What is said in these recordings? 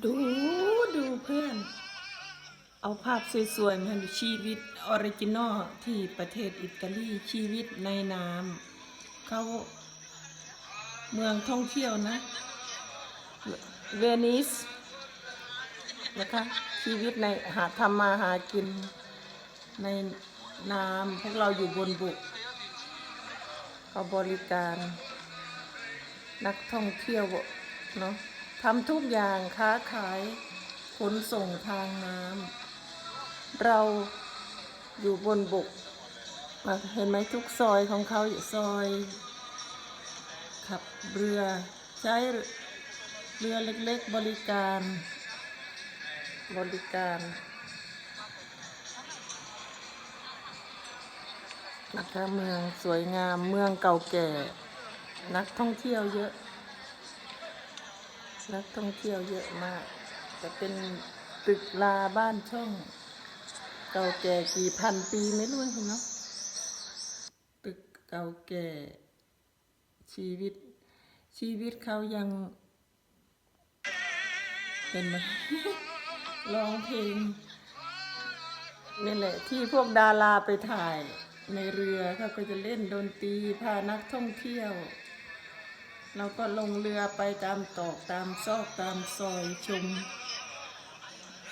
ดูดูเพื่อน เอาภาพสวยๆมาดูชีวิตออริจินอลที่ประเทศอิตาลีชีวิตในน้ำเขาเมืองท่องเที่ยวนะ เวนิสนะคะ ชีวิตในหาทำมาหากินในน้ำพวกเราอยู่บนบกเขาบริการนักท่องเที่ยวเนาะ ทำทุกอย่างค้าขายขนส่งทางน้ำเราอยู่บนบกเห็นไหมทุกซอยของเขาอยู่ซอย ขับเรือใช้เรือเล็กๆบริการ บริการนะคะเมืองสวยงามเมืองเก่าแก่ นักท่องเที่ยวเยอะ นักท่องเที่ยวเยอะมาก จะเป็นตึกลาบ้านช่อง เก่าแก่กี่พันปีไม่รู้เห็นเนาะตึกเก่าแก่ชีวิต ชีวิตเขายังเห็นไหมร้องเพลงนี่แหละที่พวกดาราไปถ่ายในเรือเขาก็จะเล่นดนตรีพานักท่องเที่ยว เราก็ลงเรือไปตามตอกตามซอกตามซอยชม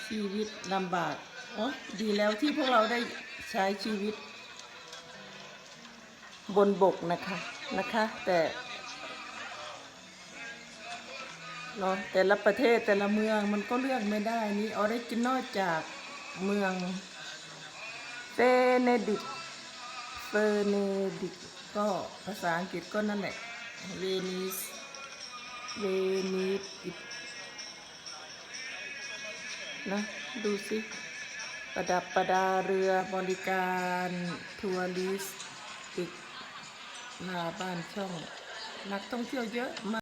ชีวิตลำบากโอ้ดีแล้วที่พวกเราได้ใช้ชีวิต บนบกนะคะนะคะ แต่เนาะแต่ละประเทศแต่ละเมืองมันก็เลือกไม่ได้นี่ออริจินอลจากเมืองเฟเนดิกเฟเนดิกก็ภาษาอังกฤษก็นั่นแหละ เวนิส เวนิสนะ ดูสิ ประดับประดาเรือบริการทัวริสติกหน้าบ้านช่อง นักท่องเที่ยวเยอะมาก